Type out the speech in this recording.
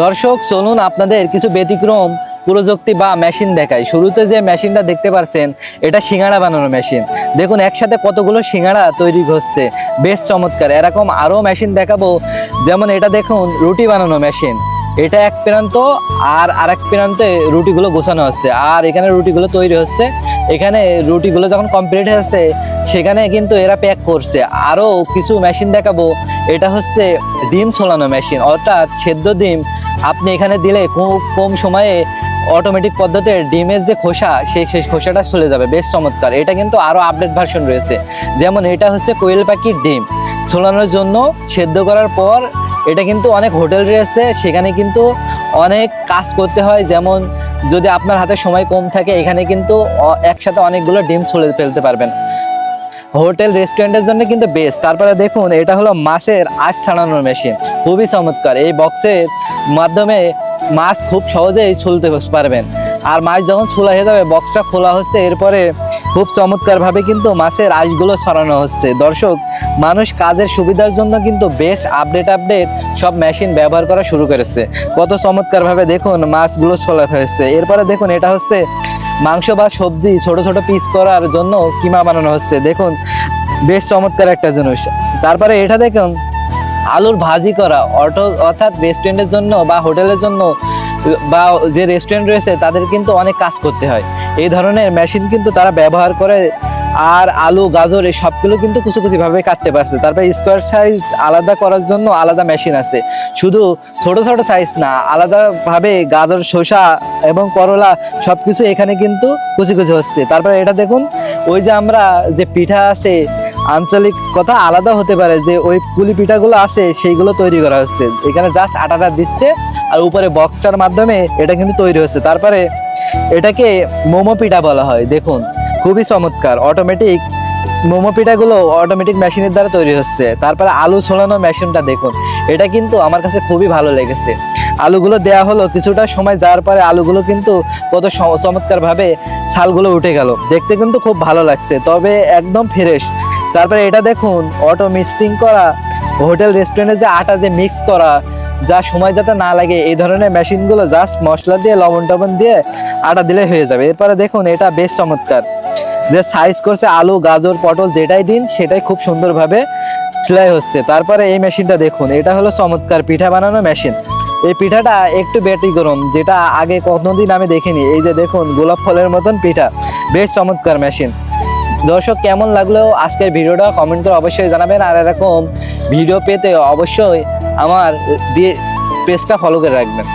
দর্শক, চলুন আপনাদের কিছু ব্যতিক্রম প্রযুক্তি বা মেশিন দেখায় শুরুতে যে মেশিনটা দেখতে পাচ্ছেন এটা সিঙ্গাড়া বানানোর মেশিন। দেখুন, একসাথে কতগুলো সিঙ্গাড়া তৈরি হচ্ছে বেশ চমৎকার। এরকম আরও মেশিন দেখাবো। যেমন এটা দেখুন, রুটি বানানো মেশিন। এটা এক প্রান্ত আর আরেক প্রান্তে রুটিগুলো গোছানো হচ্ছে। আর এখানে রুটিগুলো তৈরি হচ্ছে। এখানে রুটিগুলো যখন কমপ্লিট হয়েছে, সেখানে কিন্তু এরা প্যাক করছে। আরও কিছু মেশিন দেখাবো। এটা হচ্ছে ডিম ছোলানো মেশিন, অর্থাৎ সেদ্ধ ডিম আপনি এখানে দিলে খুব কম সময়ে অটোমেটিক পদ্ধতিতে ডিমের যে খোসা, সেই সেই খোসাটা চলে যাবে। বেশ চমৎকার। এটা কিন্তু আরও আপডেট ভার্সন রয়েছে। যেমন এটা হচ্ছে কোয়েল পাখির ডিম। ছোলানোর জন্য সেদ্ধ করার পর এটা কিন্তু অনেক হোটেল রয়েছে। সেখানে কিন্তু অনেক কাজ করতে হয়। যেমন যদি আপনার হাতে সময় কম থাকে, এখানে কিন্তু একসাথে অনেকগুলো ডিম ছুলে ফেলতে পারবেন। হোটেল রেস্টুরেন্টের জন্য কিন্তু বেস্ট তারপরে দেখুন, এটা হলো মাছের আঁশ ছাড়ানোর মেশিন খুবই চমৎকার। এই বক্সের মাধ্যমে মাছ খুব সহজেই ছুলতে পারবেন। আর মাছ যখন ছোলা হয়ে যাবে বক্সটা খোলা হচ্ছে, এরপরে খুব চমৎকারভাবে কিন্তু মাছের আঁশগুলো ছড়ানো হচ্ছে। দর্শক, মানুষ কাজের সুবিধার জন্য কিন্তু বেশ আপডেট আপডেট সব মেশিন ব্যবহার করা শুরু করেছে। কত চমৎকারভাবে দেখুন মাছগুলো ছোলা হয়েছে। এরপরে দেখুন, এটা হচ্ছে মাংস বা সবজি ছোট ছোট পিস করার জন্য কিমা বানানো হচ্ছে। দেখুন, বেশ চমৎকার একটা জিনিস। তারপরে এটা দেখুন, আলুর ভাজি করা। অটো, অর্থাৎ রেস্টুরেন্টের জন্য বা হোটেলের জন্য, বা যে রেস্টুরেন্ট রয়েছে, তাদের কিন্তু অনেক কাজ করতে হয়। এই ধরনের মেশিন কিন্তু তারা ব্যবহার করে আর আলু, গাজর এই সবগুলো কিন্তু কুচি ভাবে কাটতে পারছে। তারপরে স্কোয়ার সাইজ আলাদা করার জন্য আলাদা মেশিন আছে। শুধু ছোট ছোট সাইজ না, আলাদাভাবে গাজর, শসা এবং করলা সবকিছু এখানে কিন্তু কুচি কুচি হচ্ছে। তারপরে এটা দেখুন, ওই যে আমরা যে পিঠা আছে, আঞ্চলিক কথা আলাদা হতে পারে যে ওই পুলি পিঠাগুলো আছে, সেইগুলো তৈরি করা হচ্ছে। এখানে জাস্ট আটাটা দিচ্ছে আর উপরে বক্সটার মাধ্যমে এটা কিন্তু তৈরি হচ্ছে। তারপরে এটাকে মোমো পিঠা বলা হয়, দেখুন। খুবই চমৎকার। অটোমেটিক মোমো পিঠাগুলো অটোমেটিক মেশিনের দ্বারা তৈরি হচ্ছে। তারপরে আলু ছোলানো মেশিনটা দেখুন। এটা কিন্তু আমার কাছে খুবই ভালো লেগেছে। আলুগুলো দেয়া হলো কিছুটা সময়, যাওয়ার পরে আলুগুলো কিন্তু কত চমৎকারভাবে ছালগুলো উঠে গেল। দেখতে কিন্তু খুব ভালো লাগছে, তবে একদম ফ্রেশ তারপরে এটা দেখুন অটো মিক্সিং করা হোটেল রেস্টুরেন্টে যে আটা যে মিক্স করা, যা সময় যাতে না লাগে, এই ধরনের মেশিনগুলো জাস্ট মশলা দিয়ে, লবণ টবণ দিয়ে আটা দিলে হয়ে যাবে। এরপরে দেখুন, এটা বেশ চমৎকার। যে সাইজ করছে আলু, গাজর, পটল যেটাই দিন, সেটাই খুব সুন্দরভাবে সেলাই হচ্ছে। তারপরে এই মেশিনটা দেখুন, এটা হলো চমৎকার পিঠা বানানো মেশিন এই পিঠাটা একটু ব্যতিক্রম, যেটা আগে কোনোদিন আমি দেখিনি। এই যে দেখুন, গোলাপ ফলের মতন পিঠা। বেশ চমৎকার মেশিন দর্শক, কেমন লাগল আজকের ভিডিওটা? কমেন্ট করে অবশ্যই জানাবেন। আর এরকম ভিডিও পেতে অবশ্যই আমার পেজটা ফলো করে রাখবেন।